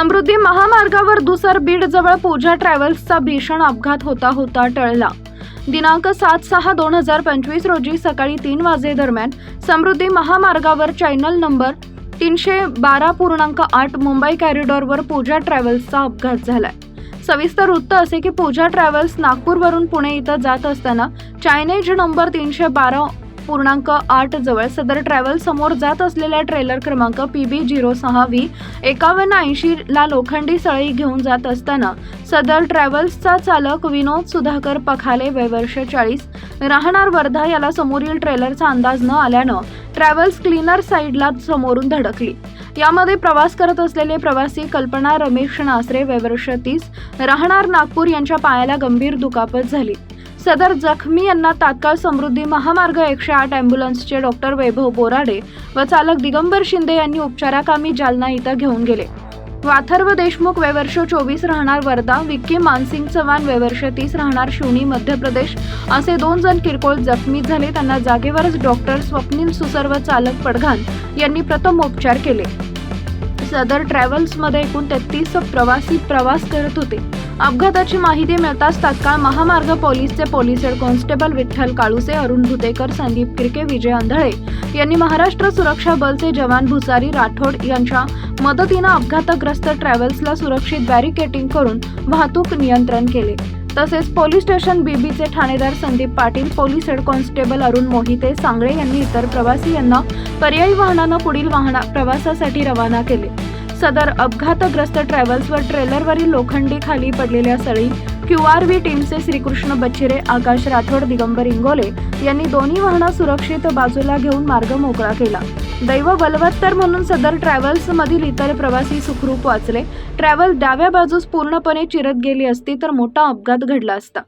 समृद्धी महामार्गावर दुसर बीड जवळ पूजा ट्रॅव्हल्सचा भीषण अपघात होता होता टळला. दिनांक सात सहा दोन हजार पंचवीस रोजी सकाळी तीन वाजे दरम्यान समृद्धी महामार्गावर चॅनल नंबर तीनशे बारा पूर्णांक आठ मुंबई कॅरिडॉरवर पूजा ट्रॅव्हल्सचा अपघात झालाय. सविस्तर वृत्त असे की पूजा ट्रॅव्हल्स नागपूरवरून पुणे इथं जात असताना चायनेज नंबर तीनशे बारा पूर्णांक आठ जवळ सदर ट्रॅव्हल समोर जात असलेल्या ट्रेलर क्रमांक पी बी झिरो सहा व्ही एकावन्न ऐंशी ला लोखंडी सळई घेऊन जात असताना सदर ट्रॅव्हल्सचा चालक विनोद सुधाकर पखाले वय वर्ष चाळीस. राहणार वर्धा याला समोरील ट्रेलरचा अंदाज न आल्यानं ट्रॅव्हल्स क्लीनर साईडला समोरून धडकली. यामध्ये प्रवास करत असलेले प्रवासी कल्पना रमेश नासरे वय वर्ष तीस. राहणार नागपूर यांच्या पायाला गंभीर दुखापत झाली. सदर जखमी यांना तात्काळ समृद्धी महामार्ग एकशे आठ अँब्युलन्सचे डॉक्टर वैभव बोराडे व चालक दिगंबर शिंदे यांनी उपचाराकामी जालना इथं घेऊन गेले. वाथर्व देशमुख वेवर्ष चोवीस राहणार वर्धा विक्की मानसिंग चव्हाण वेवर्ष तीस राहणार शिवणी मध्य प्रदेश असे दोन जण किरकोळ जखमी झाले. त्यांना जागेवरच डॉक्टर स्वप्नील सुसर व चालक पडघान यांनी प्रथम उपचार केले. सदर ट्रॅव्हल्समध्ये एकूण तेहतीस प्रवासी प्रवास करत होते. अपघाताची माहिती मिळताच तात्काळ महामार्ग पोलीसचे police head constable Vitthal Kaluse Arun Bhutekar Sandeep Kirke Vijay Andhale यांनी महाराष्ट्र सुरक्षा बलचे जवान भुसारी राठोड यांच्या मदतीनं अपघातग्रस्त ट्रॅव्हल्सला सुरक्षित बॅरिकेटिंग करून वाहतूक नियंत्रण केले. तसेच पोलीस स्टेशन बीबीचे ठाणेदार Sandeep Patil police head constable Arun Mohite Sangle यांनी इतर प्रवासी यांना पर्यायी वाहनानं पुढील वाहना प्रवासासाठी रवाना केले. सदर अपघातग्रस्त ट्रॅव्हल्सवर ट्रेलरवरील लोखंडी खाली पडलेल्या सळी क्यू आर व्ही टीमचे श्रीकृष्ण बच्चिरे आकाश राठोड दिगंबर इंगोले यांनी दोन्ही वाहनं सुरक्षित बाजूला घेऊन मार्ग मोकळा केला. दैव बलवत्तर म्हणून सदर ट्रॅव्हल्स मधील इतर प्रवासी सुखरूप वाचले. ट्रॅव्हल डाव्या बाजूस पूर्णपणे चिरत गेली असती तर मोठा अपघात घडला असता.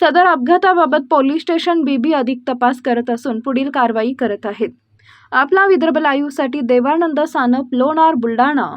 सदर अपघाताबाबत पोलीस स्टेशन बीबी अधिक तपास करत असून पुढील कारवाई करत आहेत. आपला विदर्भ लाईव्हसाठी देवानंद सानप लोणार बुलढाणा